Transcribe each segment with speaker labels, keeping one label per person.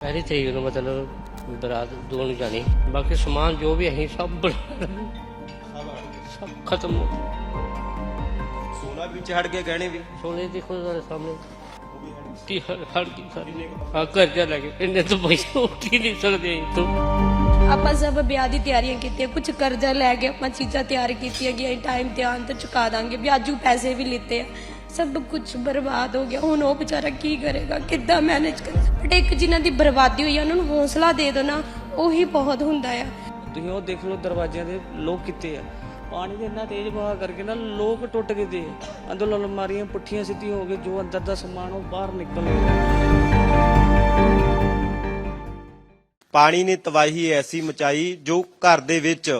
Speaker 1: ਪਹਿਲੀ ਤਰੀਕ ਨੂੰ ਮਤਲਬ ਬਰਾਤ ਦੋ ਨੂੰ ਜਾਣੀ। ਬਾਕੀ ਸਮਾਨ ਜੋ ਵੀ ਅਸੀਂ ਸਭ ਬਣਾ ਸਭ ਖਤਮ ਹੋ।
Speaker 2: ਸੋਨਾ ਵੀ ਹਟ ਗਿਆ ਗਹਿਣੇ ਵੀ।
Speaker 1: ਸੋਨੇ ਦੇਖੋ ਤੁਹਾਡੇ ਸਾਹਮਣੇ। ਕੀ ਹੜ ਕੀ ਸਾਰੀ। ਆ ਕਰਜ਼ਾ ਲੈ ਕੇ। ਇੰਨੇ ਤੋਂ ਪੈਸੇ ਉੱਠ ਹੀ ਨਹੀਂ ਸਕਦੇ ਅਸੀਂ ਤੋਂ।
Speaker 3: ਆਪਾਂ ਸਭ ਵਿਆਹ ਦੀ ਤਿਆਰੀਆਂ ਕੀਤੀਆਂ। ਕੁਝ ਕਰਜ਼ਾ ਲੈ ਕੇ ਆਪਾਂ ਚੀਜ਼ਾਂ ਤਿਆਰ ਕੀਤੀਆਂ ਕਿ ਟਾਈਮ ਤੇ ਆਉਣ ਤੇ ਚੁਕਾ ਦਾਂਗੇ। ਵਿਆਜੂ ਪੈਸੇ ਵੀ ਲਿੱਤੇ ਆ। ਸਭ ਕੁਝ ਬਰਬਾਦ ਹੋ ਗਿਆ। ਹੁਣ ਉਹ ਵਿਚਾਰਾ ਕੀ ਕਰੇਗਾ? ਕਿੱਦਾਂ ਮੈਨੇਜ ਕਰ? ਬਟ ਇੱਕ ਜਿਨ੍ਹਾਂ ਦੀ ਬਰਬਾਦੀ ਹੋਈ ਆ, ਉਹਨਾਂ ਨੂੰ ਹੌਸਲਾ ਦੇ ਦੋ ਨਾ, ਉਹੀ ਬਹੁਤ ਹੁੰਦਾ ਆ।
Speaker 4: ਤੁਸੀਂ ਉਹ ਦੇਖ ਲਓ, ਦਰਵਾਜ਼ਿਆਂ ਦੇ ਲੋਕ ਕਿੱਤੇ ਆ? ਪਾਣੀ ਦੇ ਇੰਨਾ ਤੇਜ਼ ਵਹਾਅ ਕਰਕੇ ਨਾ ਲੋਕ ਟੁੱਟ ਗਏ ਤੇ। ਅੰਦਰ ਅਲਮਾਰੀਆਂ ਪੁੱਠੀਆਂ ਸਿੱਧੀਆਂ ਹੋ ਗਏ ਜੋ ਅੰਦਰ ਦਾ ਸਮਾਨ ਉਹ ਬਾਹਰ ਨਿਕਲ ਗਿਆ।
Speaker 2: ਪਾਣੀ ਨੇ ਤਬਾਹੀ ਐਸੀ ਮਚਾਈ ਜੋ ਘਰ ਦੇ ਵਿੱਚ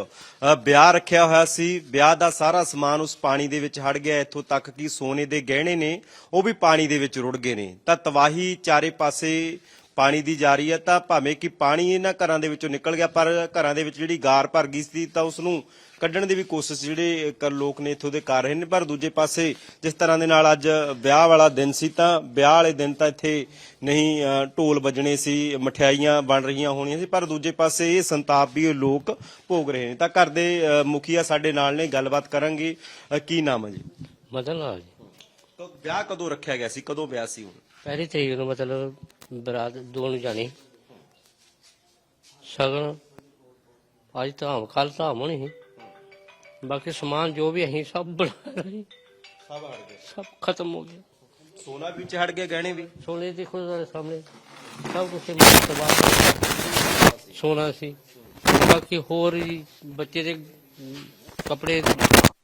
Speaker 2: ਵਿਆਹ ਰੱਖਿਆ ਹੋਇਆ ਸੀ। ਵਿਆਹ ਦਾ ਸਾਰਾ ਸਮਾਨ ਉਸ ਪਾਣੀ ਦੇ ਵਿੱਚ ਹੜ ਗਿਆ। ਇੱਥੋਂ ਤੱਕ ਕਿ ਸੋਨੇ ਦੇ ਗਹਿਣੇ ਨੇ, ਉਹ ਵੀ ਪਾਣੀ ਦੇ ਵਿੱਚ ਰੁੜ ਗਏ ਨੇ। ਤਾਂ ਤਬਾਹੀ ਚਾਰੇ ਪਾਸੇ ਪਾਣੀ ਦੀ ਜਾ ਰਹੀ ਹੈ। ਤਾਂ ਭਾਵੇਂ ਕਿ ਪਾਣੀ ਇਹਨਾਂ ਘਰਾਂ ਦੇ ਵਿੱਚੋਂ ਨਿਕਲ ਗਿਆ, ਪਰ ਘਰਾਂ ਦੇ ਵਿੱਚ ਜਿਹੜੀ ਗਾਰ ਭਰ ਗਈ ਸੀ ਤਾਂ ਉਸ ਨੂੰ ਕੱਢਣ ਦੀ ਵੀ ਕੋਸ਼ਿਸ਼ ਜਿਹੜੇ ਲੋਕ ਨੇ ਇੱਥੋਂ ਦੇ ਕਰ ਰਹੇ ਨੇ ਪਰ ਦੂਜੇ ਪਾਸੇ ਜਿਸ ਤਰ੍ਹਾਂ ਦੇ ਨਾਲ ਅੱਜ ਵਿਆਹ ਵਾਲਾ ਦਿਨ ਸੀ ਤਾਂ ਵਿਆਹ ਵਾਲੇ ਦਿਨ ਤਾਂ ਇੱਥੇ ਨਹੀਂ ਢੋਲ ਵੱਜਣੇ ਸੀ ਮਠਿਆਈਆਂ ਬਣ ਰਹੀਆਂ ਹੋਣੀਆਂ ਸੀ ਪਰ ਦੂਜੇ ਪਾਸੇ ਇਹ ਸੰਤਾਪ ਵੀ ਲੋਕ ਭੋਗ ਰਹੇ ਨੇ। ਤਾਂ ਘਰ ਦੇ ਮੁਖੀਆ ਸਾਡੇ ਨਾਲ ਨੇ ਗੱਲਬਾਤ ਕਰਾਂਗੇ। ਕੀ ਨਾਮ ਹੈ ਜੀ?
Speaker 1: ਮਤਲਬ ਲਾਲ ਜੀ।
Speaker 2: ਤਾਂ ਵਿਆਹ ਕਦੋਂ ਰੱਖਿਆ ਗਿਆ ਸੀ? ਕਦੋਂ ਵਿਆਹ ਸੀ ਹੁਣ?
Speaker 1: ਪਹਿਲੀ ਤਰੀਕ ਨੂੰ ਮਤਲਬ ਬਰਾਤ ਦੋ ਨੂੰ ਜਾਣੀ। ਸ਼ਗਨ ਅੱਜ ਧਾਮ ਕੱਲ ਧਾਮ ਹੋਣੀ ਸੀ। ਬਾਕੀ ਸਮਾਨ ਜੋ ਵੀ ਅਸੀਂ ਸਭ ਬਣਾ ਰਹੇ
Speaker 2: ਸਭ ਹਟ ਗਏ।
Speaker 1: ਸਭ ਖਤਮ ਹੋ ਗਿਆ।
Speaker 2: ਸੋਨਾ ਵੀ ਵਿੱਚ ਹਟ ਗਿਆ ਗਹਿਣੇ ਵੀ।
Speaker 1: ਸੋਨੇ ਦੇਖੋ ਤੁਹਾਡੇ ਸਾਹਮਣੇ। ਸਭ ਕੁਝ ਮਾਰ ਤਬਾਹ ਸੋਨਾ ਸੀ। ਬਾਕੀ ਹੋਰ ਬੱਚੇ ਦੇ ਕੱਪੜੇ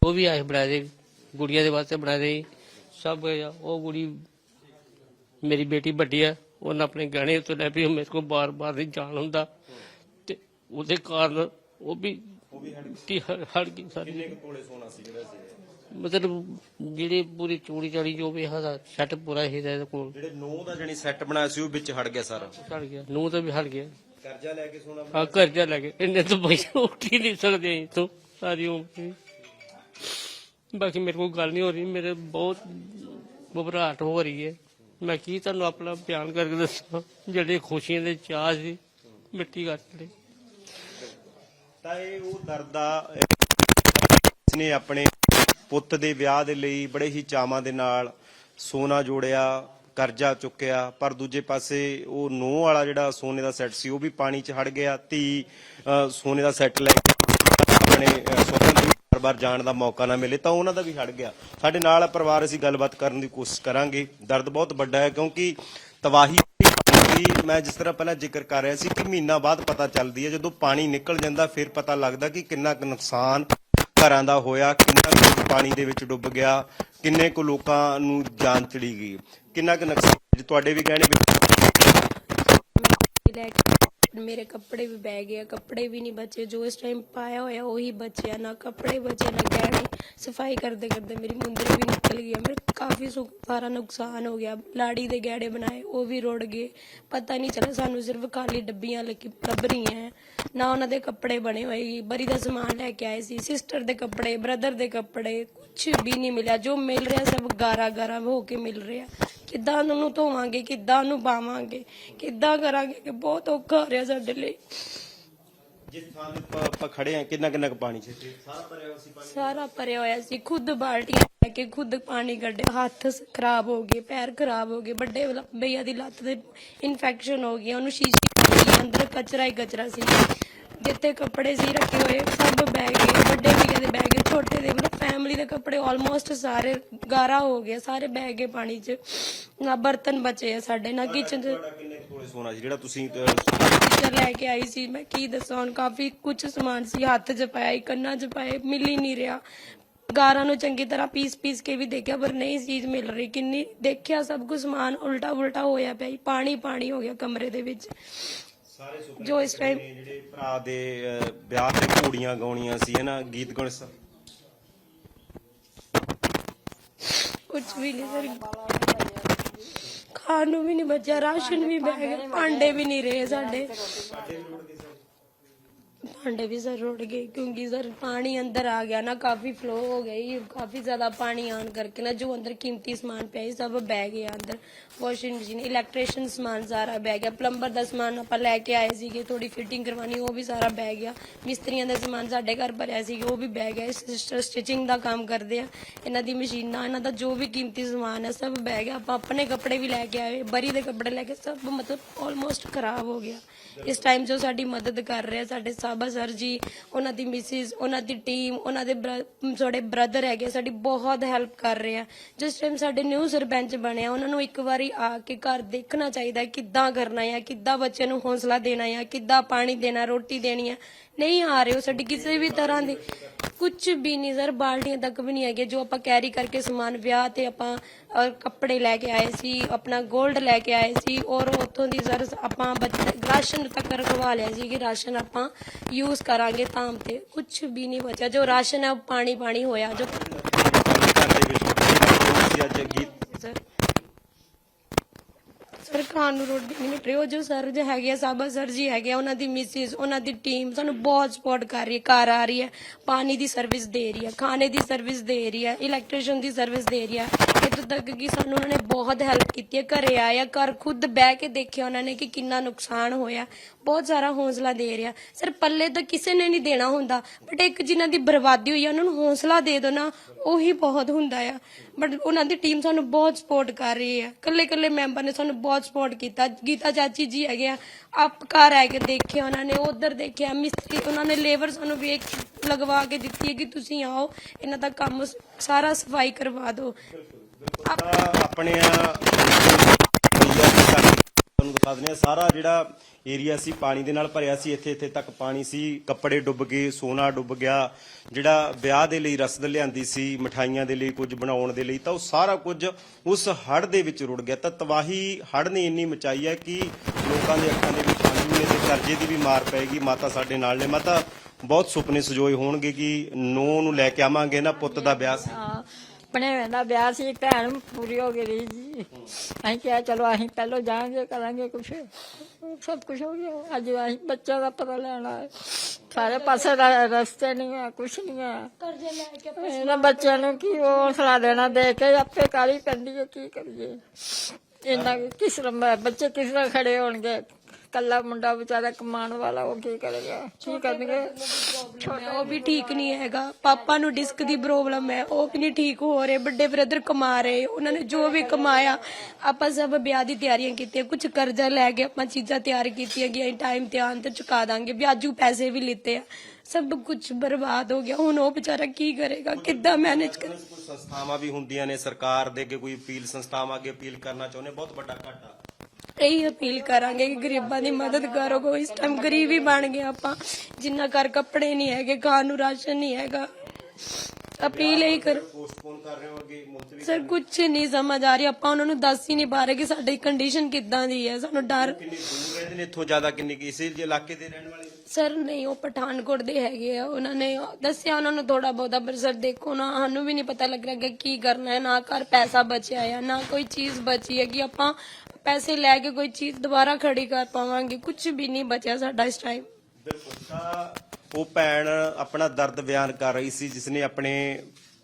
Speaker 1: ਉਹ ਵੀ ਆਏ ਬਣਾਏ ਦੇ। ਗੁੜੀਆਂ ਦੇ ਵਾਸਤੇ ਬਣਾਏ ਦੇ। ਸਭ ਉਹ ਕੁੜੀ ਮੇਰੀ ਬੇਟੀ ਵੱਡੀ ਆ। ਉਹਨਾਂ ਆਪਣੇ ਗਹਿਣੇ ਉੱਤੇ ਲੈ ਵੀ ਮੇਰੇ ਕੋਲ ਬਾਰ-ਬਾਰ ਨਹੀਂ ਜਾਣ ਹੁੰਦਾ। ਤੇ ਉਹਦੇ ਕਾਰਨ ਉਹ ਵੀ ਕੀ ਹੜ ਹੜ ਗਈ ਸਾਰੀ?
Speaker 2: ਕਿੰਨੇ ਕੁ ਤੋਲੇ ਸੋਨਾ ਸੀ ਜਿਹੜਾ ਸੀ?
Speaker 1: ਮਤਲਬ ਜਿਹੜੀ ਪੂਰੀ ਚੂੜੀ ਚਾੜੀ ਜੋ ਵੀ ਹੈਗਾ ਸੈੱਟ ਪੂਰਾ ਹੀ ਇਹਦੇ ਕੋਲ।
Speaker 2: ਜਿਹੜੇ ਨੌ ਦਾ ਜਣੀ ਸੈੱਟ ਬਣਾਇਆ ਸੀ ਉਹ ਵਿੱਚ ਹਟ ਗਿਆ ਸਾਰਾ।
Speaker 1: ਛੜ ਗਿਆ। ਨੂੰ ਤਾਂ ਵੀ ਹਟ ਗਿਆ।
Speaker 2: ਕਰਜ਼ਾ ਲੈ ਕੇ ਸੋਨਾ
Speaker 1: ਆ ਕਰਜ਼ਾ ਲੈ ਕੇ। ਇੰਨੇ ਤੋਂ ਪੈਸੇ ਉੱਠ ਹੀ ਨਹੀਂ ਸਕਦੇ ਅਸੀਂ ਤੋਂ ਸਾਰੀ ਉਮਰ ਬਾਕੀ ਮੇਰੇ ਕੋਲ ਗੱਲ ਨਹੀਂ ਹੋ ਰਹੀ। ਮੇਰੇ ਬਹੁਤ ਘਬਰਾਹਟ ਹੋ ਰਹੀ ਹੈ। ਮੈਂ ਕੀ ਤੁਹਾਨੂੰ ਆਪਣਾ ਬਿਆਨ ਕਰਕੇ ਦੱਸਾਂ? ਜਿਹੜੇ ਖੁਸ਼ੀਆਂ ਦੇ ਚਾਹ ਸੀ ਮਿੱਟੀ ਕਰ ਚਲੇ
Speaker 2: ਤਾਂ ਇਹ ਉਹ ਦਰਦਾ ਨੇ ਆਪਣੇ ਪੁੱਤ ਦੇ ਵਿਆਹ ਦੇ ਲਈ ਬੜੇ ਹੀ ਚਾਵਾਂ ਦੇ ਨਾਲ ਸੋਨਾ ਜੋੜਿਆ ਕਰਜ਼ਾ ਚੁੱਕਿਆ ਪਰ ਦੂਜੇ ਪਾਸੇ ਉਹ ਨੋਹ ਵਾਲਾ ਜਿਹੜਾ ਸੋਨੇ ਦਾ ਸੈੱਟ ਸੀ ਉਹ ਵੀ ਪਾਣੀ 'ਚ ਹੜ ਗਿਆ ਧੀ ਸੋਨੇ ਦਾ ਸੈੱਟ ਲੈ ਕੇ ਆਪਣੇ ਅ, ਬਾਰ-ਬਾਰ ਜਾਣ ਦਾ ਮੌਕਾ ਨਾ ਮਿਲੇ ਤਾਂ ਉਹਨਾਂ ਦਾ ਵੀ ਹੜ ਗਿਆ। ਸਾਡੇ ਨਾਲ ਪਰਿਵਾਰ ਅਸੀਂ ਗੱਲਬਾਤ ਕਰਨ ਦੀ ਕੋਸ਼ਿਸ਼ ਕਰਾਂਗੇ। ਦਰਦ ਬਹੁਤ ਵੱਡਾ ਹੈ ਕਿਉਂਕਿ ਤਬਾਹੀ ਵੀ ਮੈਂ ਜਿਸ ਤਰ੍ਹਾਂ ਪਹਿਲਾਂ ਜ਼ਿਕਰ ਕਰ ਰਿਹਾ ਸੀ ਕਿ ਮਹੀਨਾ ਬਾਅਦ ਪਤਾ ਚੱਲਦੀ ਹੈ, ਜਦੋਂ ਪਾਣੀ ਨਿਕਲ ਜਾਂਦਾ, ਫਿਰ ਪਤਾ ਲੱਗਦਾ ਕਿ ਕਿੰਨਾ ਕੁ ਨੁਕਸਾਨ ਘਰਾਂ ਦਾ ਹੋਇਆ, ਕਿੰਨਾ ਕੁ ਪਾਣੀ ਦੇ ਵਿੱਚ ਡੁੱਬ ਗਿਆ, ਕਿੰਨੇ ਕੁ ਲੋਕਾਂ ਨੂੰ ਜਾਨ ਚੜੀ ਗਈ, ਕਿੰਨਾ ਕੁ ਨੁਕਸਾਨ ਤੁਹਾਡੇ ਵੀ ਕਹਿਣੇ ਵਿੱਚ
Speaker 3: ਮੇਰੇ ਕੱਪੜੇ ਵੀ ਬਹਿ ਗਏ ਕੱਪੜੇ ਵੀ ਨਹੀਂ ਬਚੇ, ਜੋ ਇਸ ਟਾਈਮ ਪਾਇਆ ਹੋਇਆ ਉਹੀ ਬਚਿਆ, ਨਾ ਕੱਪੜੇ ਬਚੇ, ਨਾ ਗਹਿਣੇ ਸਫ਼ਾਈ ਕਰਦੇ ਕਰਦੇ ਮੇਰੀ ਮੁੰਦਰੀ ਵੀ ਨਿਕਲ ਗਈ ਮੇਰੇ ਕਾਫੀ ਸਾਰਾ ਨੁਕਸਾਨ ਹੋ ਗਿਆ। ਲਾੜੀ ਦੇ ਗਹਿਣੇ ਬਣਾਏ, ਉਹ ਵੀ ਰੁੜ ਗਏ। ਪਤਾ ਨਹੀਂ ਚੱਲਿਆ ਸਾਨੂੰ ਸਿਰਫ ਖਾਲੀ ਡੱਬੀਆਂ ਲੱਗੀ ਲੱਭ ਰਹੀਆਂ ਨਾ ਉਹਨਾਂ ਦੇ ਕੱਪੜੇ ਬਣੇ ਹੋਏ ਬਰੀ ਦਾ ਸਮਾਨ ਲੈ ਕੇ ਆਏ ਸੀ। ਸਿਸਟਰ ਦੇ ਕੱਪੜੇ, ਬ੍ਰਦਰ ਦੇ ਕੱਪੜੇ ਕੁਝ ਵੀ ਨਹੀਂ ਮਿਲਿਆ। ਜੋ ਮਿਲ ਰਿਹਾ ਸਭ ਗਾਰਾ ਗਾਰਾ ਹੋ ਕੇ ਮਿਲ ਰਿਹਾ। ਕਿੱਦਾਂ ਉਹਨੂੰ ਧੋਵਾਂਗੇ, ਕਿੱਦਾਂ ਉਹਨੂੰ ਪਾਵਾਂਗੇ, ਕਿੱਦਾਂ ਕਰਾਂਗੇ ਕਿ ਬਹੁਤ ਔਖਾ ਹੋ ਰਿਹਾ ਸਾਡੇ ਲਈ।
Speaker 2: ਜਿਸ ਥਾਂ ਤੇ ਆਪਾਂ- ਆਪਾਂ ਖੜੇ ਆ ਕਿੰਨਾ ਕਿੰਨਾ ਕੁ ਪਾਣੀ ਚ ਸਾਰਾ ਭਰਿਆ ਹੋਇਆ ਸੀ ਪਾਣੀ?
Speaker 3: ਸਾਰਾ ਭਰਿਆ ਹੋਇਆ ਸੀ। ਖੁਦ ਬਾਲਟੀਆਂ ਲੈ ਕੇ ਖੁਦ ਪਾਣੀ ਕੱਢਿਆ। ਹੱਥ ਸ- ਖਰਾਬ ਹੋ ਗਏ ਪੈਰ ਖਰਾਬ ਹੋ ਗਏ। ਵੱਡੇ ਵਾਲਾ ਭਈਆ ਦੀ ਲੱਤ ਤੇ ਇਨਫੈਕਸ਼ਨ ਹੋ ਗਈ। ਉਹਨੂੰ ਸ਼ੀਸ਼ੀ ਲੱਗ ਗਈ ਅੰਦਰ ਕਚਰਾ ਹੀ ਕਚਰਾ ਸੀ। ਜਿੱਥੇ ਕੱਪੜੇ ਸੀ ਰੱਖੇ ਹੋਏ ਸਭ ਬਹਿ ਗਏ। ਵੱਡੇ ਭਈਆ ਦੇ ਬਹਿ ਗਏ ਛੋਟੇ ਦੇ ਮਤਲਬ ਫੈਮਿਲੀ ਦੇ ਕੱਪੜੇ ਆਲਮੋਸਟ ਸਾਰੇ ਗਾਰਾ ਹੋ ਗਏ। ਸਾਰੇ ਬਹਿ ਗਏ ਪਾਣੀ 'ਚ। ਨਾ ਬਰਤਨ ਬਚੇ ਆ ਸਾਡੇ ਨਾ ਕਿਚਨ 'ਚ।
Speaker 2: ਤੋਲੇ ਸੋਨਾ ਸੀ ਜਿਹੜਾ ਤੁਸੀਂ
Speaker 3: ਟੀਚਰ ਲੈ ਕੇ ਆਈ ਸੀ ਮੈਂ ਕੀ ਦੱਸਾਂ ਹੁਣ ਕਾਫੀ ਕੁਝ ਸਮਾਨ ਸੀ ਹੱਥ 'ਚ ਪਾਇਆ ਕੰਨਾਂ 'ਚ ਪਾਏ ਮਿਲ ਹੀ ਨਹੀਂ ਰਿਹਾ। ਗਾਰਾਂ ਨੂੰ ਚੰਗੀ ਤਰ੍ਹਾਂ ਪੀਸ ਪੀਸ ਕੇ ਵੀ ਦੇਖਿਆ ਪਰ ਨਹੀਂ ਚੀਜ਼ ਮਿਲ ਰਹੀ ਕਿੰਨੀ ਦੇਖਿਆ ਸਭ ਕੁਝ ਸਮਾਨ ਉਲਟਾ ਉਲਟਾ ਹੋਇਆ ਪਿਆ ਸੀ, ਪਾਣੀ ਪਾਣੀ ਹੋ ਗਿਆ ਕਮਰੇ ਦੇ ਵਿੱਚ।
Speaker 2: ਸਾਰੇ ਸੁਪਨੇ
Speaker 3: ਜੋ ਇਸ ਟਾਈਮ
Speaker 2: ਨੇ ਜਿਹੜੇ ਭਰਾ ਦੇ ਅ, ਵਿਆਹ ਤੇ ਘੋੜੀਆਂ ਗਾਉਣੀਆਂ ਸੀ ਹਨਾ ਗੀਤ ਗਾਉਣੇ ਸਭ
Speaker 3: ਕੁਝ ਵੀ ਨਹੀਂ ਸਰ। ਖਾਣ ਨੂੰ ਵੀ ਨਹੀਂ ਬਚਿਆ ਰਾਸ਼ਨ ਵੀ ਬਹਿ ਗਿਆ ਭਾਂਡੇ ਵੀ ਨਹੀਂ ਰਹੇ ਸਾਡੇ। ਭਾਂਡੇ ਵੀ ਸਰ ਰੁੜ ਗਏ, ਕਿਉਂਕਿ ਸਰ ਪਾਣੀ ਅੰਦਰ ਆ ਗਿਆ ਨਾ, ਕਾਫੀ ਫਲੋ ਹੋ ਗਈ ਕਾਫੀ ਜ਼ਿਆਦਾ ਪਾਣੀ ਆਣ ਕਰਕੇ ਨਾ, ਜੋ ਅੰਦਰ ਕੀਮਤੀ ਸਮਾਨ ਪਿਆ ਸੀ, ਸਭ ਬਹਿ ਗਿਆ ਅੰਦਰ। ਵਾਸ਼ਿੰਗ ਮਸ਼ੀਨ ਇਲੈਕਟ੍ਰੀਸ਼ੀਅਨ ਸਮਾਨ ਸਾਰਾ ਬਹਿ ਗਿਆ ਪਲੰਬਰ ਦਾ ਸਮਾਨ ਆਪਾਂ ਲੈ ਕੇ ਆਏ ਸੀਗੇ ਥੋੜੀ ਫਿਟਿੰਗ ਕਰਵਾਣੀ ਉਹ ਵੀ ਸਾਰਾ ਬਹਿ ਗਿਆ। ਮਿਸਤਰੀਆਂ ਦਾ ਸਮਾਨ ਸਾਡੇ ਘਰ ਭਰਿਆ ਸੀਗਾ ਉਹ ਵੀ ਬਹਿ ਗਿਆ ਸਿਸਟਰ ਸਟਿਚਿੰਗ ਦਾ ਕੰਮ ਕਰਦੇ ਆ, ਇਹਨਾਂ ਦੀ ਮਸ਼ੀਨਾਂ, ਇਹਨਾਂ ਦਾ ਜੋ ਵੀ ਕੀਮਤੀ ਸਮਾਨ ਹੈ ਸਭ ਬਹਿ ਗਿਆ, ਆਪਾਂ ਆਪਣੇ ਕੱਪੜੇ ਵੀ ਲੈ ਕੇ ਆਏ, ਬਰੀ ਦੇ ਕੱਪੜੇ ਲੈ ਕੇ ਸਭ ਮਤਲਬ ਆਲਮੋਸਟ ਖਰਾਬ ਹੋ ਗਿਆ। ਇਸ ਟਾਈਮ ਜੋ ਸਾਡੀ ਮਦਦ ਕਰ ਰਿਹਾ, ਸਾਡੇ ਸਾਬਾ ਸਰ ਜੀ, ਉਹਨਾਂ ਦੀ ਮਿਸਿਸ ਉਹਨਾਂ ਦੀ ਟੀਮ ਉਹਨਾਂ ਦੇ ਬ੍ਰ- ਸਾਡੇ ਬ੍ਰਦਰ ਹੈਗੇ, ਸਾਡੀ ਬਹੁਤ ਹੈਲਪ ਕਰ ਰਹੇ ਆ। ਜਿਸ ਟਾਈਮ ਸਾਡੇ ਨਿਊ ਸਰਪੰਚ ਬਣਿਆ, ਉਹਨਾਂ ਨੂੰ ਇੱਕ ਵਾਰੀ ਆ ਕੇ ਘਰ ਦੇਖਣਾ ਚਾਹੀਦਾ ਹੈ ਕਿੱਦਾਂ ਕਰਨਾ ਹੈ, ਕਿੱਦਾਂ ਬੱਚੇ ਨੂੰ ਹੌਸਲਾ ਦੇਣਾ ਹੈ, ਕਿੱਦਾਂ ਪਾਣੀ ਦੇਣਾ, ਰੋਟੀ ਦੇਣੀ ਹੈ। ਨਹੀਂ ਆ ਰਹੇ ਹੋ ਸਾਡੀ ਕਿਸੇ ਵੀ ਤਰ੍ਹਾਂ ਦੀ। ਕੁਝ ਵੀ ਨਹੀਂ ਸਰ ਬਾਲਟੀਆਂ ਤੱਕ ਵੀ ਨਹੀਂ ਹੈਗੇ ਜੋ ਆਪਾਂ ਕੈਰੀ ਕਰਕੇ ਸਮਾਨ ਵਿਆਹ ਤੇ ਆਪਾਂ ਅਹ, ਕੱਪੜੇ ਲੈ ਕੇ ਆਏ ਸੀ ਆਪਣਾ 골ਡ ਲੈ ਕੇ ਆਏ ਸੀ ਔਰ ਉੱਥੋਂ ਦੀ ਸਰ ਆਪਾਂ ਬੱਚੇ ਰਾਸ਼ਨ ਤੱਕ ਰਖਵਾ ਲਿਆ ਸੀ ਕਿ ਰਾਸ਼ਨ ਆਪਾਂ ਯੂਜ਼ ਕਰਾਂਗੇ ਤਾਂ ਤੇ ਕੁਝ ਵੀ ਨਹੀਂ ਬਚਿਆ। ਜੋ ਰਾਸ਼ਨ ਹੈ ਉਹ ਪਾਣੀ ਪਾਣੀ ਹੋਇਆ ਜੋ
Speaker 2: ਘਰ ਦੇ ਵਿੱਚ ਤੁਸੀਂ ਅੱਜ ਗੀਤ
Speaker 3: ਸਰ ਸਰ ਖਾਣ ਨੂੰ ਰੋਟੀ ਨਹੀਂ ਮਿਲ ਰਹੀ। ਉਹ ਜੋ ਸਰ ਜੋ ਹੈਗੇ ਆ, ਸਾਬਾ ਸਰ ਜੀ ਹੈਗੇ ਆ, ਉਹਨਾਂ ਦੀ ਮਿਸਿਸ ਉਹਨਾਂ ਦੀ ਟੀਮ ਸਾਨੂੰ ਬਹੁਤ ਸਪੋਰਟ ਕਰ ਰਹੀ ਹੈ, ਘਰ ਆ ਰਹੀ ਹੈ। ਪਾਣੀ ਦੀ ਸਰਵਿਸ ਦੇ ਰਹੀ ਹੈ, ਖਾਣੇ ਦੀ ਸਰਵਿਸ ਦੇ ਰਹੀ ਹੈ ਇਲੈਕਟ੍ਰੀਸ਼ਨ ਦੀ ਸਰਵਿਸ ਦੇ ਰਹੀ ਹੈ। ਇੱਥੋਂ ਤੱਕ ਸਾਨੂੰ ਉਹਨਾਂ ਨੇ ਬਹੁਤ ਹੈਲਪ ਕੀਤੀ ਹੈ। ਘਰੇ ਆਇਆ, ਘਰ ਖੁਦ ਬਹਿ ਕੇ ਦੇਖਿਆ ਉਹਨਾਂ ਨੇ ਕਿ ਕਿੰਨਾ ਨੁਕਸਾਨ ਹੋਇਆ। ਬਹੁਤ ਸਾਰਾ ਹੌਸਲਾ ਦੇ ਰਿਹਾ। ਸਰ ਪੱਲੇ ਤਾਂ ਕਿਸੇ ਨੇ ਨਹੀਂ ਦੇਣਾ ਹੁੰਦਾ ਬਟ ਇੱਕ ਜਿਨ੍ਹਾਂ ਦੀ ਬਰਬਾਦੀ ਹੋਈ ਹੈ ਉਹਨਾਂ ਨੂੰ ਹੌਸਲਾ ਦੇ ਦੋ ਨਾ, ਉਹੀ ਬਹੁਤ ਹੁੰਦਾ ਆ। ਬਟ ਉਹਨਾਂ ਦੀ ਟੀਮ ਸਾਨੂੰ ਬਹੁਤ ਸਪੋਰਟ ਕਰ ਰਹੀ ਹੈ ਕੱਲੇ ਕੱਲੇ ਮੈਂਬਰ ਨੇ ਸਾਨੂੰ ਬਹੁਤ ਸਪੋਰਟ ਕੀਤਾ। ਗੀਤਾ ਚਾਚੀ ਜੀ ਹੈਗੇ ਆ, ਆਪ ਘਰ ਆ ਕੇ ਦੇਖਿਆ ਉਹਨਾਂ ਨੇ, ਉਧਰ ਦੇਖਿਆ, ਮਿਸਤਰੀ ਉਹਨਾਂ ਨੇ ਲੇਬਰ ਸਾਨੂੰ ਵੇਖ ਲਗਵਾ ਕੇ ਦਿੱਤੀ ਹੈ ਕਿ ਤੁਸੀਂ ਆਓ, ਇਹਨਾਂ ਦਾ ਕੰਮ ਸਾਰਾ ਸਫ਼ਾਈ ਕਰਵਾ ਦਿਓ।
Speaker 2: ਆਪਣੇ ਤੁਹਾਨੂੰ ਦਿਖਾ ਦਿੰਦੇ ਆ ਸਾਰਾ ਜਿਹੜਾ ਏਰੀਆ ਸੀ, ਪਾਣੀ ਦੇ ਨਾਲ ਭਰਿਆ ਸੀ, ਇੱਥੇ ਇੱਥੇ ਤੱਕ ਪਾਣੀ ਸੀ। ਕੱਪੜੇ ਡੁੱਬ ਗਏ, ਸੋਨਾ ਡੁੱਬ ਗਿਆ। ਜਿਹੜਾ ਵਿਆਹ ਦੇ ਲਈ ਰਸਦ ਲਿਆਂਦੀ ਸੀ, ਮਠਾਈਆਂ ਦੇ ਲਈ ਕੁਝ ਬਣਾਉਣ ਦੇ ਲਈ, ਤਾਂ ਉਹ ਸਾਰਾ ਕੁਝ ਉਸ ਹੜ੍ਹ ਦੇ ਵਿੱਚ ਰੁੜ ਗਿਆ। ਤਾਂ ਤਬਾਹੀ ਹੜ੍ਹ ਨੇ ਇੰਨੀ ਮਚਾਈ ਹੈ ਕਿ ਲੋਕਾਂ ਦੇ ਅੱਖਾਂ ਦੇ ਵਿੱਚ ਹੰਝੂ ਨੇ ਤੇ ਕਰਜ਼ੇ ਦੀ ਵੀ ਮਾਰ ਪਏਗੀ। ਮਾਤਾ ਸਾਡੇ ਨਾਲ ਨੇ। ਮਾਤਾ, ਬਹੁਤ ਸੁਪਨੇ ਸਜੋਏ ਹੋਣਗੇ ਕਿ ਨੂੰਹ ਨੂੰ ਲੈ ਕੇ ਆਵਾਂਗੇ ਨਾ ਪੁੱਤ ਦਾ ਵਿਆਹ। ਸੀ
Speaker 5: ਹਾਂ ਆਪਣੇ ਦਾ ਵਿਆਹ ਸੀ, ਭੈਣ ਪੂਰੀ ਹੋ ਗਈ ਜੀ। ਅਸੀਂ ਕਿਹਾ, ਚਲੋ ਅਸੀਂ ਪਹਿਲਾਂ ਜਾਾਂਗੇ ਕਰਾਂਗੇ ਕੁਛ। ਸਭ ਕੁਝ ਹੋ ਗਿਆ। ਅੱਜ ਅਸੀਂ ਬੱਚਿਆਂ ਦਾ ਪਤਾ ਲੈਣਾ ਹੈ ਸਾਰੇ ਪਾਸੇ ਦਾ ਰਸਤੇ ਨਹੀਂ ਹੈ ਕੁਛ ਨਹੀਂ ਹੈ
Speaker 3: ਕਰਜ਼ੇ ਲੈ ਕੇ
Speaker 5: ਇਹਨਾਂ ਬੱਚਿਆਂ ਨੂੰ ਕੀ ਹੌਸਲਾ ਦੇਣਾ, ਦੇ ਕੇ ਆਪੇ ਕਾਲੀ ਪੈਂਦੀ ਹੈ, ਕੀ ਕਰੀਏ। ਇਹਨਾਂ ਕਿਸ ਤਰ੍ਹਾਂ ਬੱਚੇ ਕਿਸ ਤਰ੍ਹਾਂ ਖੜੇ ਹੋਣਗੇ? ਕੱਲਾ ਮੁੰਡਾ ਵਿਚਾਰਾ ਕਮਾਉਣ ਵਾਲਾ ਉਹ ਕੀ ਕਰੇਗਾ? ਕੀ ਕਰਨਗੇ?
Speaker 3: ਉਹ ਵੀ ਠੀਕ ਨਹੀਂ ਹੈਗਾ। ਪਾਪਾ ਨੂੰ ਡਿਸਕ ਦੀ ਪ੍ਰੋਬਲਮ ਹੈ ਉਹ ਵੀ ਨਹੀਂ ਠੀਕ ਹੋ ਰਹੇ ਵੱਡੇ ਬ੍ਰਦਰ ਕਮਾ ਰਹੇ ਉਹਨਾਂ ਨੇ ਜੋ ਵੀ ਕਮਾਇਆ ਆਪਾਂ ਸਭ ਵਿਆਹ ਦੀ ਤਿਆਰੀਆਂ ਕੀਤੀਆਂ ਕੁਝ ਕਰਜ਼ਾ ਲੈ ਕੇ ਆਪਾਂ ਚੀਜ਼ਾਂ ਤਿਆਰ ਕੀਤੀਆਂ ਕਿ ਟਾਈਮ ਤੇ ਆਉਣ ਤੇ ਚੁਕਾ ਦਾਂਗੇ ਵਿਆਜੂ ਪੈਸੇ ਵੀ ਲਿੱਤੇ ਆ। ਸਭ ਕੁਝ ਬਰਬਾਦ ਹੋ ਗਿਆ। ਹੁਣ ਉਹ ਵਿਚਾਰਾ ਕੀ ਕਰੇਗਾ? ਕਿੱਦਾਂ ਮੈਨੇਜ ਕਰੇ
Speaker 2: ਸੰਸਥਾਵਾਂ ਵੀ ਹੁੰਦੀਆਂ ਨੇ ਸਰਕਾਰ ਦੇ ਅੱਗੇ ਕੋਈ ਅਪੀਲ ਸੰਸਥਾਵਾਂ ਅੱਗੇ ਅਪੀਲ ਕਰਨਾ ਚਾਹੁੰਦੇ ਬਹੁਤ ਵੱਡਾ ਘਾਟਾ।
Speaker 3: ਇਹੀ ਅਪੀਲ ਕਰਾਂਗੇ ਕਿ ਗਰੀਬਾਂ ਦੀ ਮਦਦ ਕਰੋ ਕੋਈ ਇਸ ਟਾਈਮ ਗਰੀਬ ਹੀ ਬਣ ਗਏ ਆਪਾਂ। ਜਿੰਨਾ ਘਰ ਕੱਪੜੇ ਨਹੀਂ ਹੈਗੇ ਖਾਣ ਨੂੰ ਰਾਸ਼ਨ ਨਹੀਂ ਹੈਗਾ। ਅਪੀਲ ਇਹੀ ਕਰ।
Speaker 2: ਪੋਸਟਪੋਨ ਕਰ ਰਹੇ ਹੋ ਅੱਗੇ ਮੁਲਤਵੀ
Speaker 3: ਸਰ ਕੁਝ ਨਹੀਂ ਸਮਝ ਆ ਰਹੀ। ਆਪਾਂ ਉਹਨਾਂ ਨੂੰ ਦੱਸ ਹੀ ਨਹੀਂ ਪਾ ਰਹੇ ਕਿ ਸਾਡੀ ਕੰਡੀਸ਼ਨ ਕਿੱਦਾਂ ਦੀ ਹੈ। ਸਾਨੂੰ ਡਰ
Speaker 2: ਕਿੰਨੀ ਦੂਰ ਰਹਿੰਦੇ ਨੇ ਇੱਥੋਂ ਜ਼ਿਆਦਾ ਕਿੰਨੀ ਕਿ ਇਸੇ ਇਲਾਕੇ ਦੇ ਰਹਿਣ ਵਾਲੇ
Speaker 3: ਸਰ ਨਹੀਂ ਉਹ ਪਠਾਨਕੋਟ ਦੇ ਹੈਗੇ ਆ। ਉਹਨਾਂ ਨੇ ਦੱਸਿਆ ਉਹਨਾਂ ਨੂੰ ਥੋੜਾ ਬਹੁਤਾ ਪਰ ਸਰ ਦੇਖੋ ਨਾ ਸਾਨੂੰ ਵੀ ਨਹੀਂ ਪਤਾ ਲੱਗ ਰਿਹਾ ਕਿ ਕੀ ਕਰਨਾ ਹੈ। ਨਾ ਘਰ ਪੈਸਾ ਬਚਿਆ ਆ ਨਾ ਕੋਈ ਚੀਜ਼ ਬਚੀ ਹੈ ਕਿ ਆਪਾਂ ਪੈਸੇ ਲੈ ਕੇ ਕੋਈ ਚੀਜ਼ ਦੁਬਾਰਾ ਖੜੀ ਕਰ ਪਾਵਾਂਗੇ ਕੁਝ ਵੀ ਨਹੀਂ ਬਚਿਆ ਸਾਡਾ ਇਸ ਟਾਈਮ
Speaker 2: ਬਿਲਕੁਲ ਤਾਂ ਉਹ ਭੈਣ ਆਪਣਾ ਦਰਦ ਬਿਆਨ ਕਰ ਰਹੀ ਸੀ, ਜਿਸ ਨੇ ਆਪਣੇ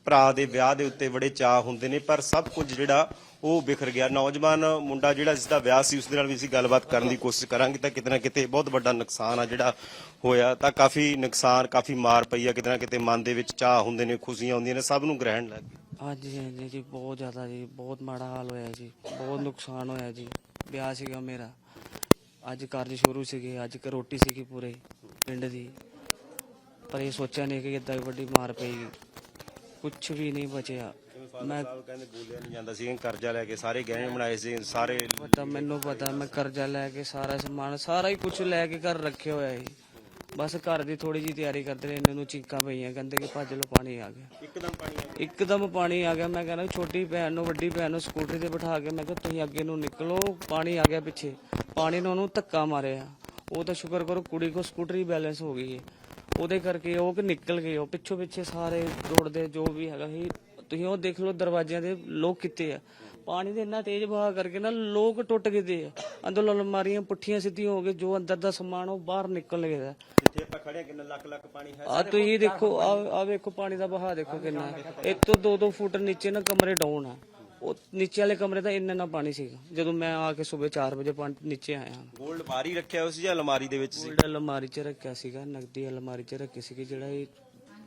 Speaker 2: ਭਰਾ ਦੇ ਵਿਆਹ ਦੇ ਉੱਤੇ ਬੜੇ ਚਾਹ ਹੁੰਦੇ ਨੇ, ਪਰ ਸਭ ਕੁਝ ਜਿਹੜਾ ਉਹ ਬਿਖਰ ਗਿਆ। ਨੌਜਵਾਨ ਮੁੰਡਾ ਜਿਹੜਾ ਜਿਸ ਦਾ ਵਿਆਹ ਸੀ ਉਸ ਦੇ ਨਾਲ ਵੀ ਅਸੀਂ ਗੱਲਬਾਤ ਕਰਨ ਦੀ ਕੋਸ਼ਿਸ਼ ਕਰਾਂਗੇ, ਤਾਂ ਕਿਤੇ ਨਾ ਕਿਤੇ ਬਹੁਤ ਵੱਡਾ ਨੁਕਸਾਨ ਆ ਜਿਹੜਾ ਹੋਇਆ। ਤਾਂ ਕਾਫੀ ਨੁਕਸਾਨ, ਕਾਫੀ ਮਾਰ ਪਈ ਆ, ਕਿਤੇ ਨਾ ਕਿਤੇ ਮਨ ਦੇ ਵਿੱਚ ਚਾਹ ਹੁੰਦੇ ਨੇ, ਖੁਸ਼ੀਆਂ ਹੁੰਦੀਆਂ ਨੇ, ਸਭ ਨੂੰ ਗ੍ਰਹਿਣ ਲੱਗ ਗਈ
Speaker 4: ਹਾਂਜੀ ਹਾਂਜੀ ਜੀ ਬਹੁਤ ਜ਼ਿਆਦਾ ਜੀ ਬਹੁਤ ਮਾੜਾ ਹਾਲ ਹੋਇਆ ਜੀ ਬਹੁਤ ਨੁਕਸਾਨ ਹੋਇਆ ਜੀ ਵਿਆਹ ਸੀਗਾ ਮੇਰਾ ਅੱਜ ਕਾਰਜ ਸ਼ੁਰੂ ਸੀਗੇ ਅੱਜ ਕ ਰੋਟੀ ਸੀਗੀ ਪੂਰੇ ਪਿੰਡ ਦੀ ਪਰ ਇਹ ਸੋਚਿਆ ਨਹੀਂ ਕਿ ਇਦਾਂ ਵੱਡੀ ਮਾਰ ਪਏਗੀ ਕੁਝ ਵੀ ਨਹੀਂ ਬਚਿਆ ਮੈਂ
Speaker 2: ਕਹਿੰਦੇ ਬੋਲਿਆ ਨਹੀਂ ਜਾਂਦਾ ਸੀ ਕਰਜ਼ਾ ਲੈ ਕੇ ਸਾਰੇ ਗਹਿਣੇ ਬਣਾਏ ਸੀ ਸਾਰੇ
Speaker 4: ਪਤਾ ਮੈਨੂੰ ਪਤਾ ਮੈਂ ਕਰਜ਼ਾ ਲੈ ਕੇ ਸਾਰਾ ਸਮਾਨ ਸਾਰਾ ਹੀ ਕੁਝ ਲੈ ਕੇ ਘਰ ਰੱਖਿਆ ਹੋਇਆ ਸੀ ਬਸ ਘਰ ਦੀ ਥੋੜੀ ਜੀ ਤਿਆਰੀ ਕਰਦੇ ਰਹੇ ਇਹਨਾਂ ਨੂੰ ਚੀਕਾਂ ਪਈਆਂ ਕਹਿੰਦੇ ਕਿ ਭੱਜ ਲੋ ਪਾਣੀ ਆ ਗਿਆ।
Speaker 2: ਇੱਕਦਮ ਪਾਣੀ ਆ
Speaker 4: ਇੱਕਦਮ ਪਾਣੀ ਆ ਗਿਆ ਮੈਂ ਕਹਿੰਦਾ ਛੋਟੀ ਭੈਣ ਨੂੰ ਵੱਡੀ ਭੈਣ ਨੂੰ ਸਕੂਟਰੀ ਤੇ ਬਿਠਾ ਕੇ ਮੈਂ ਕਿਹਾ ਤੁਸੀਂ ਅੱਗੇ ਨੂੰ ਨਿਕਲੋ ਪਾਣੀ ਆ ਗਿਆ ਪਿੱਛੇ। ਪਾਣੀ ਨੇ ਉਹਨੂੰ ਧੱਕਾ ਮਾਰਿਆ। ਉਹ ਤਾਂ ਸ਼ੁਕਰ ਕਰੋ ਕੁੜੀ ਕੋ ਸਕੂਟਰੀ ਬੈਲੈਂਸ ਹੋ ਗਈ ਹੈ ਉਹਦੇ ਕਰਕੇ ਉਹ ਕਿ ਨਿਕਲ ਗਏ ਉਹ ਪਿੱਛੋਂ ਪਿੱਛੇ ਸਾਰੇ ਦੌੜਦੇ ਜੋ ਵੀ ਹੈਗਾ ਸੀ ਤੁਸੀਂ ਉਹ ਦੇਖ ਲਓ ਦਰਵਾਜ਼ਿਆਂ ਦੇ ਲੋਕ ਕਿੱਥੇ ਆ। ਪਾਣੀ ਦੇ ਇੰਨਾ ਤੇਜ਼ ਵਹਾਅ ਕਰਕੇ ਨਾ ਲੋਕ ਟੁੱਟ ਗਏ ਦੇ ਅੰਦਰੋਂ ਅਲਮਾਰੀਆਂ ਪੁੱਠੀਆਂ ਸਿੱਧੀਆਂ ਹੋ ਗਏ ਜੋ ਅੰਦਰ ਦਾ ਸਮਾਨ ਉਹ ਬਾਹਰ ਨਿਕਲ ਗਿਆ।
Speaker 2: ਜਿੱਥੇ ਆਪਾਂ ਖੜੇ ਹਾਂ, ਕਿੰਨਾ ਲੱਖ ਲੱਖ ਪਾਣੀ ਹੈ।
Speaker 4: ਆ ਤੁਸੀਂ ਦੇਖੋ ਆ ਆ ਵੇਖੋ ਪਾਣੀ ਦਾ ਵਹਾਅ ਦੇਖੋ ਕਿੰਨਾ ਹੈ। ਇੱਕ ਤੋਂ 2-2 ਫੁੱਟ ਨੀਚੇ ਨਾ ਕਮਰੇ ਡਾਊਨ ਆ। ਉਹ ਨੀਚੇ ਵਾਲੇ ਕਮਰੇ ਦਾ ਇੰਨਾ ਨਾ ਪਾਣੀ ਸੀਗਾ। ਜਦੋਂ ਮੈਂ ਆ ਕੇ ਸਵੇਰ 4 ਵਜੇ ਪਾਣੀ ਨੀਚੇ ਆਇਆ ਹਾਂ।
Speaker 2: ਗੋਲਡ ਬਾਰੀ ਰੱਖਿਆ ਹੋਇਆ ਸੀ ਜਾਂ ਅਲਮਾਰੀ ਦੇ ਵਿੱਚ ਸੀ?
Speaker 4: ਗੋਲਡ ਅਲਮਾਰੀ 'ਚ ਰੱਖਿਆ ਸੀਗਾ ਨਗਦੀ ਅਲਮਾਰੀ 'ਚ ਰੱਖੀ ਸੀਗੀ ਜਿਹੜਾ ਇਹ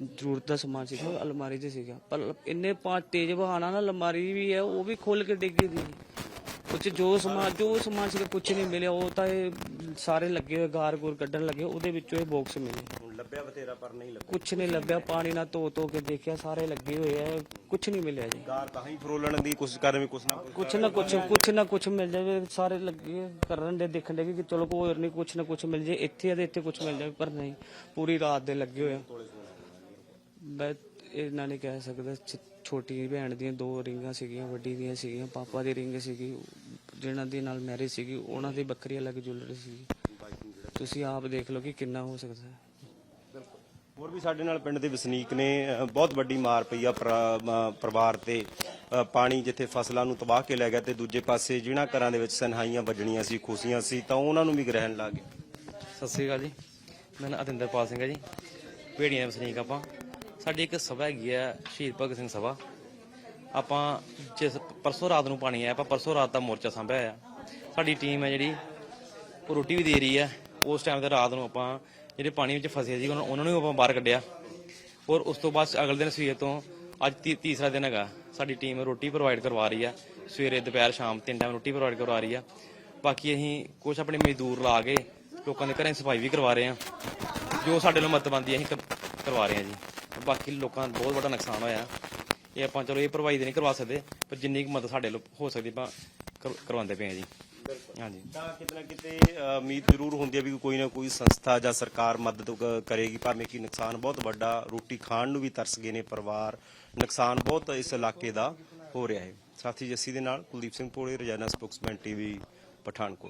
Speaker 4: ਜ਼ਰੂਰਤ ਦਾ ਸਮਾਨ ਸੀਗਾ ਉਹ ਅਲਮਾਰੀ 'ਚ ਸੀਗਾ। ਪਰ ਇੰਨੇ ਪਾ ਤੇਜ਼ ਬਹਾਨਾ ਨਾ ਅਲਮਾਰੀ ਵੀ ਹੈ ਉਹ ਵੀ ਖੁੱਲ ਕੇ ਡਿੱਗੀ ਦੀ ਕੁਝ ਜੋ ਸਮਾਨ ਜੋ ਸਮਾਨ ਸੀਗਾ ਕੁਝ ਨਹੀਂ ਮਿਲਿਆ। ਉਹ ਤਾਂ ਇਹ ਸਾਰੇ ਲੱਗੇ ਹੋਏ ਗਾਰ ਗੂਰ ਕੱਢਣ ਲੱਗੇ ਉਹਦੇ ਵਿੱਚੋਂ ਇਹ ਬਾਕਸ ਮਿਲੇ।
Speaker 2: ਹੁਣ ਲੱਭਿਆ ਬਥੇਰਾ ਪਰ ਨਹੀਂ ਲੱਭਿਆ।
Speaker 4: ਕੁਝ ਨਹੀਂ ਲੱਭਿਆ ਪਾਣੀ ਨਾਲ ਧੋ ਧੋ ਕੇ ਦੇਖਿਆ ਸਾਰੇ ਲੱਗੇ ਹੋਏ ਆ ਕੁਝ ਨਹੀਂ ਮਿਲਿਆ ਜੀ।
Speaker 2: ਗਾਰ ਤਾਂ ਹੀ ਫਰੋਲਣ ਦੀ ਕੋਸ਼ਿਸ਼ ਕਰ ਰਹੇ ਵੀ ਕੁਛ ਨਾ ਕੁਛ
Speaker 4: ਕੁਛ ਨਾ ਕੁਛ ਕੁਛ ਨਾ ਕੁਛ ਮਿਲ ਜਾਵੇ ਸਾਰੇ ਲੱਗੇ ਕਰਨ ਦੇ ਦੇਖਣ ਦੇ ਕਿ ਚਲੋ ਕੋਈ ਹੋਰ ਨਹੀਂ ਕੁਛ ਨਾ ਕੁਛ ਮਿਲ ਜੇ ਇੱਥੇ ਆ ਤੇ ਇੱਥੇ ਕੁਛ ਮਿਲ ਜਾਵੇ ਪਰ ਨਹੀਂ ਪੂਰੀ ਰਾਤ ਦੇ ਲੱਗੇ ਹੋਏ ਆ। ਮੈਂ ਇਹਨਾਂ ਨੇ ਕਹਿ ਸਕਦਾ ਛ- ਛੋਟੀ ਭੈਣ ਦੀਆਂ ਦੋ ਰਿੰਗਾਂ ਸੀਗੀਆਂ ਵੱਡੀ ਦੀਆਂ ਸੀਗੀਆਂ ਪਾਪਾ ਦੀ ਰਿੰਗ ਸੀਗੀ ਜਿਹਨਾਂ ਦੇ ਨਾਲ ਮੈਰਿਜ ਸੀਗੀ ਉਹਨਾਂ ਦੀ ਬੱਕਰੀ ਅਲੱਗ ਜੁਲਰੀ ਸੀਗੀ। ਤੁਸੀਂ ਆਪ ਦੇਖ ਲਓ ਕਿ ਕਿੰਨਾ ਹੋ ਸਕਦਾ। ਹੈ
Speaker 2: ਹੋਰ ਵੀ ਸਾਡੇ ਨਾਲ ਪਿੰਡ ਦੇ ਵਸਨੀਕ ਨੇ ਅ, ਬਹੁਤ ਵੱਡੀ ਮਾਰ ਪਈ ਆ ਪਰਾ- ਅ, ਪਰਿਵਾਰ ਤੇ। ਅ, ਪਾਣੀ ਜਿੱਥੇ ਫਸਲਾਂ ਨੂੰ ਤਬਾਹ ਕੇ ਲੈ ਗਿਆ ਤੇ ਦੂਜੇ ਪਾਸੇ ਜਿਹਨਾਂ ਘਰਾਂ ਦੇ ਵਿੱਚ ਸਨਹਾਈਆਂ ਵੱਜਣੀਆਂ ਸੀ ਖੁਸ਼ੀਆਂ ਸੀ ਤਾਂ ਉਹਨਾਂ ਨੂੰ ਵੀ ਗ੍ਰਹਿਣ ਲੱਗ ਗਿਆ।
Speaker 6: ਸਤਿ ਸ੍ਰੀ ਅਕਾਲ ਜੀ। ਮੈਂ ਨਾ ਅਤਿੰਦਰਪਾਲ ਸਿੰਘ ਹੈ ਜੀ। ਭੇੜੀਆਂ ਦੇ ਵਸਨੀਕ ਆਪਾਂ। ਸਾਡੀ ਇੱਕ ਸਭਾ ਹੈਗੀ ਆ, ਸ਼ਹੀਦ ਭਗਤ ਸਿੰਘ ਸਭਾ। ਆਪਾਂ ਜਿਸ ਪਰਸੋਂ ਰਾਤ ਨੂੰ ਪਾਣੀ ਆਇਆ, ਆਪਾਂ ਪਰਸੋਂ ਰਾਤ ਦਾ ਮੋਰਚਾ ਸੰਭਿਆ ਆ ਸਾਡੀ ਟੀਮ ਹੈ ਜਿਹੜੀ, ਉਹ ਰੋਟੀ ਵੀ ਦੇ ਰਹੀ ਹੈ। ਉਸ ਟਾਈਮ ਤੇ ਰਾਤ ਨੂੰ ਆਪਾਂ ਜਿਹੜੇ ਪਾਣੀ ਵਿੱਚ ਫਸੇ ਸੀ, ਉਹਨਾਂ ਉਹਨਾਂ ਨੂੰ ਆਪਾਂ ਬਾਹਰ ਕੱਢਿਆ। ਔਰ ਉਸ ਤੋਂ ਬਾਅਦ ਅਗਲੇ ਦਿਨ ਸਵੇਰ ਤੋਂ ਅੱਜ ਤੀ- ਤੀਸਰਾ ਦਿਨ ਹੈਗਾ, ਸਾਡੀ ਟੀਮ ਰੋਟੀ ਪ੍ਰੋਵਾਈਡ ਕਰਵਾ ਰਹੀ ਆ। ਸਵੇਰੇ, ਦੁਪਹਿਰ, ਸ਼ਾਮ ਤਿੰਨ ਟਾਈਮ ਰੋਟੀ ਪ੍ਰੋਵਾਈਡ ਕਰਵਾ ਰਹੀ ਆ। ਬਾਕੀ ਅਸੀਂ ਕੁਝ ਆਪਣੇ ਮਜ਼ਦੂਰ ਲਾ ਕੇ ਲੋਕਾਂ ਦੇ ਘਰਾਂ ਦੀ ਸਫ਼ਾਈ ਵੀ ਕਰਵਾ ਰਹੇ ਆ। ਜੋ ਸਾਡੇ ਨੂੰ ਮਦਦ ਬੰਦੀ ਅਸੀਂ ਕਰਵਾ ਰਹੇ ਆ ਜੀ। ਬਾਕੀ ਲੋਕਾਂ ਦਾ ਬਹੁਤ ਵੱਡਾ ਨੁਕਸਾਨ ਹੋਇਆ। ਇਹ ਆਪਾਂ ਚਲੋ ਇਹ ਪ੍ਰੋਵਾਈਡ ਨਹੀਂ ਕਰਵਾ ਸਕਦੇ ਪਰ ਜਿੰਨੀ ਕੁ ਮਦਦ ਸਾਡੇ ਲੋ ਹੋ ਸਕਦੀ ਆਪਾਂ ਕਰ- ਕਰਵਾਉਂਦੇ ਪਏ ਆ ਜੀ। ਹਾਂਜੀ।
Speaker 2: ਤਾਂ ਕਿਤੇ ਨਾ ਕਿਤੇ ਅ, ਉਮੀਦ ਜ਼ਰੂਰ ਹੁੰਦੀ ਹੈ ਵੀ ਕੋਈ ਨਾ ਕੋਈ ਸੰਸਥਾ ਜਾਂ ਸਰਕਾਰ ਮਦਦ ਕ- ਕਰੇਗੀ ਭਾਵੇਂ ਕਿ ਨੁਕਸਾਨ ਬਹੁਤ ਵੱਡਾ ਰੋਟੀ ਖਾਣ ਨੂੰ ਵੀ ਤਰਸ ਗਏ ਨੇ ਪਰਿਵਾਰ ਨੁਕਸਾਨ ਬਹੁਤ ਇਸ ਇਲਾਕੇ ਦਾ ਹੋ ਰਿਹਾ ਹੈ। ਸਾਥੀ ਜੱਸੀ ਦੇ ਨਾਲ ਕੁਲਦੀਪ ਸਿੰਘ ਪੋੜੇ ਰੋਜ਼ਾਨਾ ਸਪੋਕਸਮੈਨ ਟੀਵੀ ਪਠਾਨਕੋਟ।